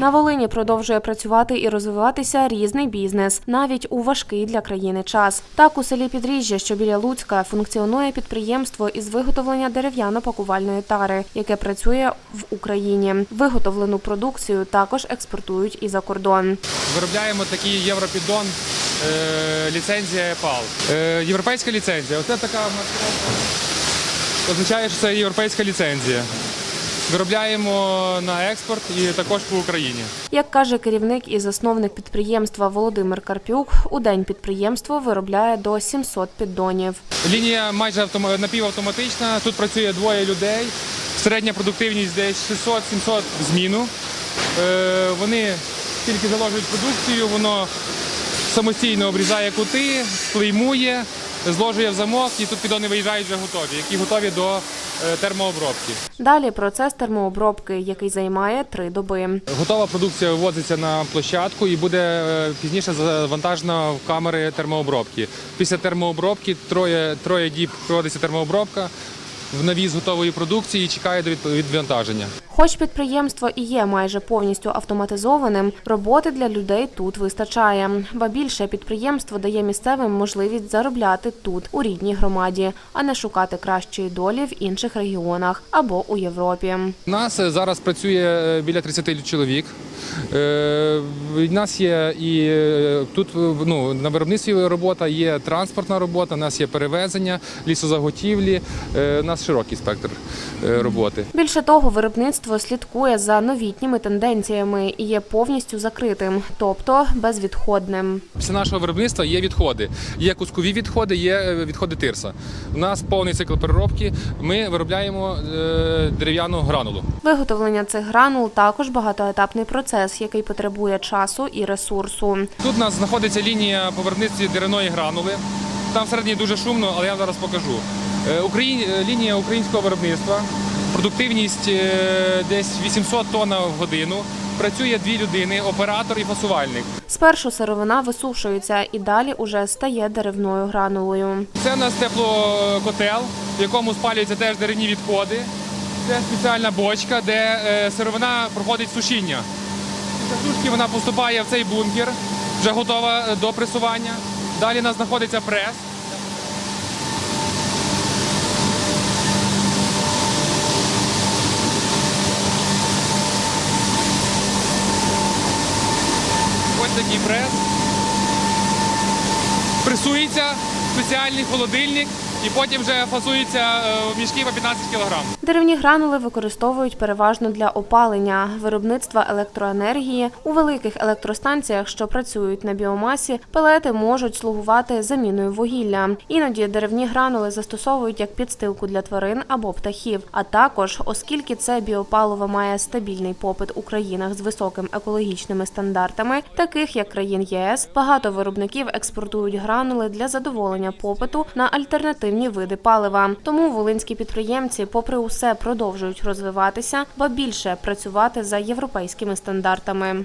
На Волині продовжує працювати і розвиватися різний бізнес, навіть у важкий для країни час. Так у селі Підріжжя, що біля Луцька, функціонує підприємство із виготовлення дерев'яно-пакувальної тари, яке працює в Україні. Виготовлену продукцію також експортують і за кордон. Виробляємо такий європіддон, е, ліцензія EPAL. Е, європейська ліцензія. Оце така. Означає, що це європейська ліцензія. Виробляємо на експорт і також по Україні. Як каже керівник і засновник підприємства Володимир Карпюк, у день підприємство виробляє до 700 піддонів. Лінія майже автома- напівавтоматична. Тут працює двоє людей. Середня продуктивність десь 600-700 зміну. Е, Вони тільки заложують продукцію, воно самостійно обрізає кути, склеймує, зложує в замок, і тут піддони виїжджають вже готові, які готові до е, термообробки. Далі процес термообробки, який займає три доби. Готова продукція вивозиться на площадку і буде е, пізніше завантажена в камери термообробки. Після термообробки троє, троє діб проводиться термообробка. В навіз готової продукції чекає до відвантаження. Хоч підприємство і є майже повністю автоматизованим, роботи для людей тут вистачає. Ба більше підприємство дає місцевим можливість заробляти тут, у рідній громаді, а не шукати кращої долі в інших регіонах або у Європі. У нас е, зараз працює е, біля 30 чоловік. Е, У нас є і е, тут е, ну, на виробництві робота, є транспортна робота, у нас є перевезення, лісозаготівлі. Е, У нас широкий спектр е, роботи. Більше того, виробництво слідкує за новітніми тенденціями і є повністю закритим, тобто безвідходним. Після нашого виробництва є відходи. Є кускові відходи, є е, відходи тирса. У нас повний цикл переробки. Ми виробляємо е, дерев'яну гранулу. Виготовлення цих гранул також багатоетапний процес, який потребує часу і ресурсу. Тут у нас знаходиться лінія по виробництві деревної гранули. Там всередині дуже шумно, але я зараз покажу. Е, Україн... Лінія українського виробництва, продуктивність е, десь 800 тонн в годину. Працює дві людини, оператор і фасувальник. Спершу сировина висушується і далі уже стає деревною гранулою. Це у нас теплокотел, в якому спалюються теж деревні відходи. Це спеціальна бочка, де е, сировина проходить сушіння. Після сушки вона поступає в цей бункер, вже готова е, до пресування. Далі у нас знаходиться прес. Такий прес. Пресується спеціальний холодильник і потім вже фасується е, в мішки по 15 кг. Деревні гранули використовують переважно для опалення, виробництва електроенергії. У великих електростанціях, що працюють на біомасі, пелети можуть слугувати заміною вугілля. Іноді деревні гранули застосовують як підстилку для тварин або птахів. А також, оскільки це біопаливо має стабільний попит у країнах з високими екологічними стандартами, таких як країн ЄС, багато виробників експортують гранули для задоволення попиту на альтернативні види палива. Тому волинські підприємці, попри усе, продовжують розвиватися, ба більше працювати за європейськими стандартами.